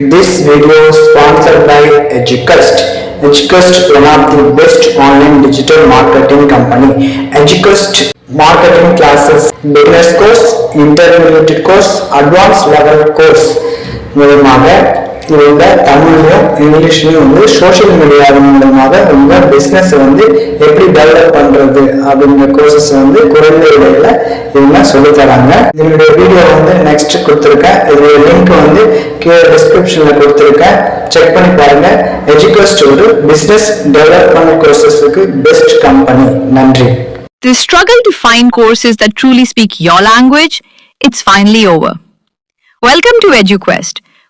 This video is sponsored by Educust. Educust, one of the best online digital marketing company. Educust marketing classes, beginners course, intermediate course, advanced level course மூலமாக இவங்க தமிழ்லையும் இங்கிலீஷ்லையும் வந்து social media மூலமாக உங்க business வந்து எப்படி develop பண்றது அப்படிங்கிற கோர்சஸ் வந்து குறைந்த விலையில இவங்க சொல்லித் தராங்க இதனுடைய வீடியோ வந்து நெக்ஸ்ட் கொடுத்துருக்கேன் இதோட லிங்க் வந்து கீழே டிஸ்கிரிப்ஷன்ல கொடுத்துருக்கேன் செக் பண்ணி பாருங்க எஜுகஸ்ட் ஒரு பிசினஸ் டெவலப்மெண்ட் கோர்சஸுக்கு பெஸ்ட் கம்பெனி நன்றி The struggle to find courses that truly speak your language, it's finally over. Welcome to EduQuest,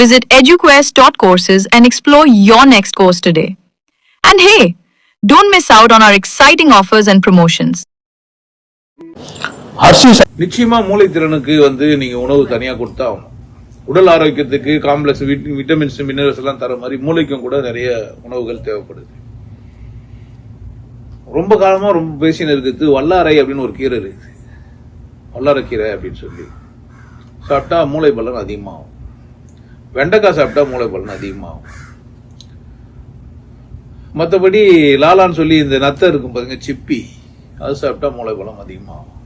Visit eduquest.courses and explore your next course today. And hey, don't miss out on our exciting offers and promotions. நிச்சயமா மூளைத்திறனுக்கு வந்து நீங்க உணவு தனியா கொடுத்தா ஆகணும். உடல் ஆரோக்கியத்துக்கு complex vitamins minerals எல்லாம் தர மாதிரி மூளைக்கும் கூட நிறைய உணவுகள் தேவைப்படுது. ரொம்ப காலமா ரொம்ப பேசின்னு இருக்குது வல்லாரை அப்படின்னு ஒரு கீரை இருக்குது. வல்லாரக்கீரை அப்படின்னு சொல்லி. சாப்பிட்டா மூளை பலன் அதிகமாகும். வெண்டைக்காய் சாப்பிட்டா மூளை பலன் அதிகமாகும். மற்றபடி லாலான்னு சொல்லி இந்த நத்தை இருக்கும் பாருங்க சிப்பி அது சாப்பிட்டா மூளை பலம் அதிகமாகும்.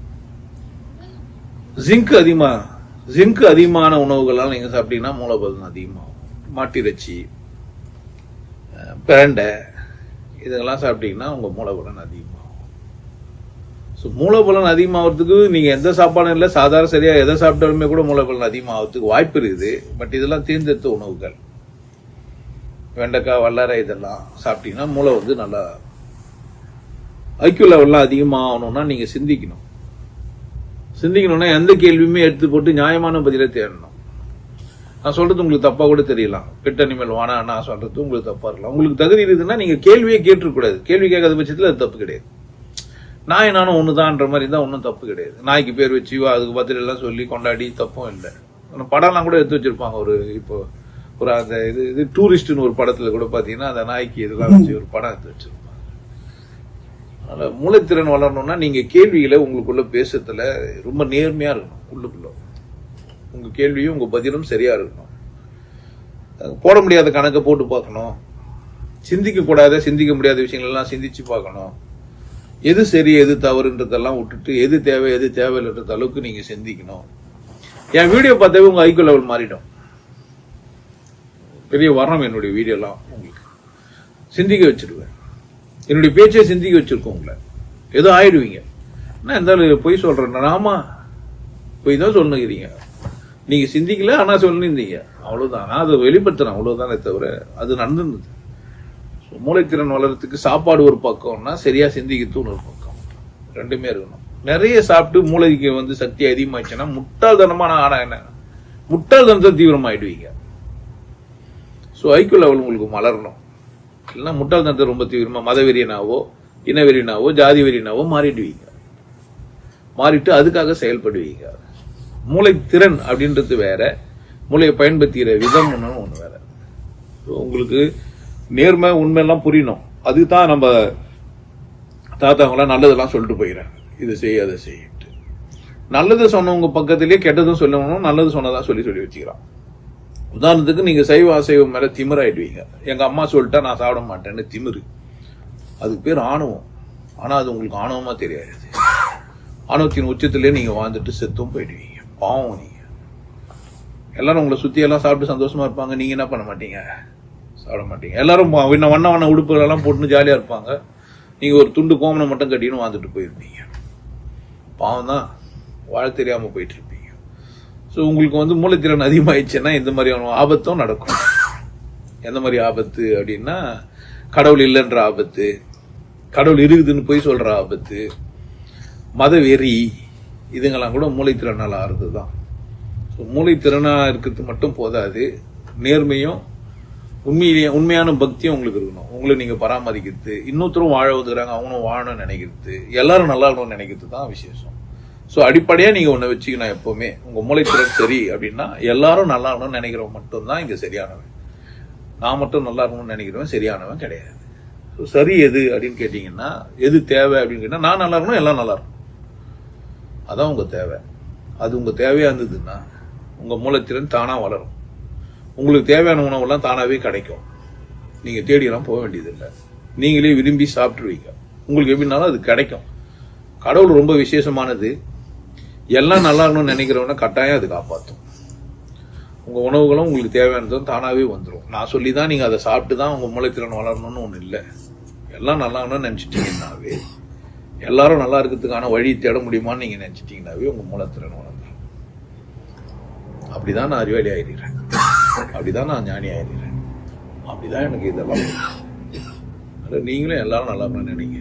ஜிங்க் அதிகமாக ஜிங்க் அதிகமான உணவுகள்லாம் நீங்கள் சாப்பிட்டீங்கன்னா மூலபலம் அதிகமாகும். மாட்டிறைச்சி பிரண்டை இதெல்லாம் சாப்பிட்டீங்கன்னா உங்கள் மூளை பலன் அதிகமாகும். ஸோ மூலபலன் அதிகமாகிறதுக்கு நீங்கள் எந்த சாப்பாடும் இல்லை சாதாரண சரியாக எதை சாப்பிட்டாலுமே கூட மூலபலன் அதிகமாகிறதுக்கு வாய்ப்பு இருக்குது. பட் இதெல்லாம் தேர்ந்தெடுத்த உணவுகள். வெண்டைக்காய் வல்லாரை இதெல்லாம் சாப்பிட்டீங்கன்னா மூளை வந்து நல்லா ஐக்கியூ லெவல்லாம் அதிகமாகணும்னா நீங்க சிந்திக்கணும். சிந்திக்கணும்னா எந்த கேள்வியுமே எடுத்து போட்டு நியாயமான பதிலை தேடணும். நான் சொல்றது உங்களுக்கு தப்பாக கூட தெரியலாம். பெட் அனிமல் வானா நான் சொல்கிறது உங்களுக்கு தப்பாக இருக்கலாம் உங்களுக்கு தகுதி இருக்குதுன்னா நீங்கள் கேள்வியே கேட்டுக்கூடாது கேள்வி கேட்காத பட்சத்தில் அது தப்பு கிடையாது. நாய் நானும் ஒண்ணுதான்ற மாதிரி தான் ஒன்றும் தப்பு கிடையாது. நாய்க்கு பேர் வச்சு அதுக்கு பதிலெல்லாம் சொல்லி கொண்டாடி தப்பும் இல்லை. படம்லாம் கூட எடுத்து வச்சிருப்பாங்க. ஒரு இப்போ ஒரு அந்த இது இது டூரிஸ்ட்னு ஒரு படத்துல கூட பாத்தீங்கன்னா அந்த நாய்க்கு இதெல்லாம் வச்சு ஒரு படம் எடுத்து வச்சிருப்பாங்க. அதனால் மூளைத்திறன் வளரணும்னா நீங்க கேள்விகளை உங்களுக்குள்ள பேசுறதுல ரொம்ப நேர்மையா இருக்கணும் உள்ளுக்குள்ள. உங்க கேள்வியும் உங்க பதிலும் சரியா இருக்கணும். போட முடியாத கணக்கை போட்டு பார்க்கணும். சிந்திக்கக்கூடாத சிந்திக்க முடியாத விஷயங்கள்லாம் சிந்திச்சு பார்க்கணும். எது சரி எது தவறுன்றதெல்லாம் விட்டுட்டு எது தேவை எது தேவையில்லைன்ற அளவுக்கு நீங்க சிந்திக்கணும். என் வீடியோ பார்த்தாவே உங்க ஐக்கிய லெவல் மாறிடும். பெரிய வரம் என்னுடைய வீடியோலாம் உங்களுக்கு. சிந்திக்க வச்சிருவேன். என்னுடைய பேச்சை சிந்திக்க வச்சிருக்கோம் உங்களை. ஏதோ ஆயிடுவீங்க. என்ன இருந்தாலும் பொய் சொல்றேன் ஆமா பொய் தான் சொல்லுங்கிறீங்க நீங்க சிந்திக்கல ஆனா சொல்லிருந்தீங்க அவ்வளவுதான். நான் அதை வெளிப்படுத்துறேன். அவ்வளவுதானே தவிர அது நடந்துருந்தது மூளைத்திறன் வளர்றதுக்கு சாப்பாடு ஒரு பக்கம்னா சரியா சிந்திக்கிறதுன்னு ஒரு பக்கம். ரெண்டுமே இருக்கணும். நிறைய சாப்பிட்டு மூளைக்கு வந்து சக்தி அதிகமாயிடுச்சுன்னா முட்டாள்தனமான ஆனா என்ன? முட்டாள்தனத்தை தீவிரமாயிடுவீங்க. ஸோ ஐக்கிய லெவல் உங்களுக்கு மலரணும். இல்லைன்னா முட்டாள்தனத்தை ரொம்ப தீவிரமா மதவெறியனாவோ இனவெறியனாவோ ஜாதி வெறியனாவோ மாறிடுவீங்க. மாறிட்டு அதுக்காக செயல்படுவீங்க. மூளை திறன் அப்படின்றது வேற. மூளையை பயன்படுத்திக்கிற விதம் ஒன்று ஒன்று வேற. ஸோ உங்களுக்கு நேர்மை உண்மையெல்லாம் புரியணும். அதுதான் நம்ம தாத்தாங்களாம் நல்லதெல்லாம் சொல்லிட்டு போயிடறாங்க இது செய் அதை செய்யிட்டு நல்லது சொன்னவங்க பக்கத்திலேயே கெட்டதும் சொல்லணும் நல்லது சொன்னதா சொல்லி சொல்லி வச்சுக்கிறான். உதாரணத்துக்கு நீங்க சைவ அசைவம் மேல திமிராயிடுவீங்க. எங்க அம்மா சொல்லிட்டா நான் சாப்பிட மாட்டேன்னு திமிரு. அதுக்கு பேர் ஆணவம். ஆனா அது உங்களுக்கு ஆணவமா தெரியாது. ஆணவத்தின் உச்சத்திலே நீங்க வாழ்ந்துட்டு செத்தும் போயிடுவீங்க. பாவம் நீங்க. எல்லாரும் உங்களை சுத்தி எல்லாம் சாப்பிட்டு சந்தோஷமா இருப்பாங்க. நீங்க என்ன பண்ண மாட்டீங்க? சாப்பிட மாட்டீங்க. எல்லாரும் வ- வண்ண வண்ண வண்ண உடுப்புகள் எல்லாம் போட்டுன்னு ஜாலியாக இருப்பாங்க. நீங்கள் ஒரு துண்டு கோமனை மட்டும் கட்டின்னு வாழ்ந்துட்டு போயிருப்பீங்க. பாவம் தான் வாழ தெரியாமல் போயிட்டு இருப்பீங்க ஸோ உங்களுக்கு வந்து மூளைத்திறன் அதிகமாகிடுச்சுன்னா இந்த மாதிரியான ஆபத்தும் நடக்கும். எந்த மாதிரி ஆபத்து அப்படின்னா கடவுள் இல்லைன்ற ஆபத்து கடவுள் இருக்குதுன்னு போய் சொல்கிற ஆபத்து மத வெறி இதுங்கெல்லாம் கூட மூளைத்திறனால் ஆறுது தான் ஸோ மூளைத்திறனாக இருக்கிறது மட்டும் போதாது. நேர்மையும் உண்மையிலேயே உண்மையான பக்தியும் உங்களுக்கு இருக்கணும். உங்களை நீங்க பராமரிக்கிறது. இன்னொருத்தரும் வாழ ஒதுக்குறாங்க அவங்களும் வாழணும்னு நினைக்கிறது. எல்லாரும் நல்லா இருக்கணும்னு நினைக்கிறது தான் விசேஷம். ஸோ அடிப்படையாக நீங்கள் ஒன்று வச்சுக்கணும் எப்போவுமே. உங்கள் மூளைத்திறன் சரி அப்படின்னா எல்லாரும் நல்லா இருக்கணும்னு நினைக்கிறவன் மட்டும்தான் இங்கே சரியானவன். நான் மட்டும் நல்லா இருக்கணும்னு நினைக்கிறவன் சரியானவன் கிடையாது. ஸோ சரி எது அப்படின்னு கேட்டிங்கன்னா எது தேவை அப்படின்னு கேட்டால் நான் நல்லா இருக்கணும் எல்லாம் நல்லா இருக்கணும். அதான் உங்கள் தேவை. அது உங்கள் தேவையாக இருந்ததுன்னா உங்கள் மூலத்திறன் தானாக வளரும். உங்களுக்கு தேவையான உணவெல்லாம் தானாகவே கிடைக்கும். நீங்கள் தேடியெல்லாம் போக வேண்டியதில்லை. நீங்களே விரும்பி சாப்பிட்டுருவீங்க. உங்களுக்கு எப்படின்னாலும் அது கிடைக்கும். கடவுள் ரொம்ப விசேஷமானது. எல்லாம் நல்லா இருக்கணும்னு நினைக்கிறவன கட்டாயம் அது காப்பாற்றும் உங்கள் உணவுகளும் உங்களுக்கு தேவையானதும் தானாகவே வந்துடும் நான் சொல்லி தான் நீங்கள் அதை சாப்பிட்டு தான் உங்கள் மூளைத்திறன் வளரணும்னு ஒன்றும் இல்லை. எல்லாம் நல்லா இருக்கணும்னு நினைச்சிட்டீங்கன்னாவே எல்லாரும் நல்லா இருக்கிறதுக்கான வழி தேட முடியுமான்னு நீங்கள் நினச்சிட்டிங்கன்னாவே உங்கள் மூலத்திறன் வளர்ந்துடும் அப்படிதான் நான் அறிவாளி ஆயிடுறேன். அப்படிதான் நான் ஞானி ஆயிடுறேன் அப்படிதான் எனக்கு இதெல்லாம் நீங்களும் எல்லாரும் நல்லா நினைங்க.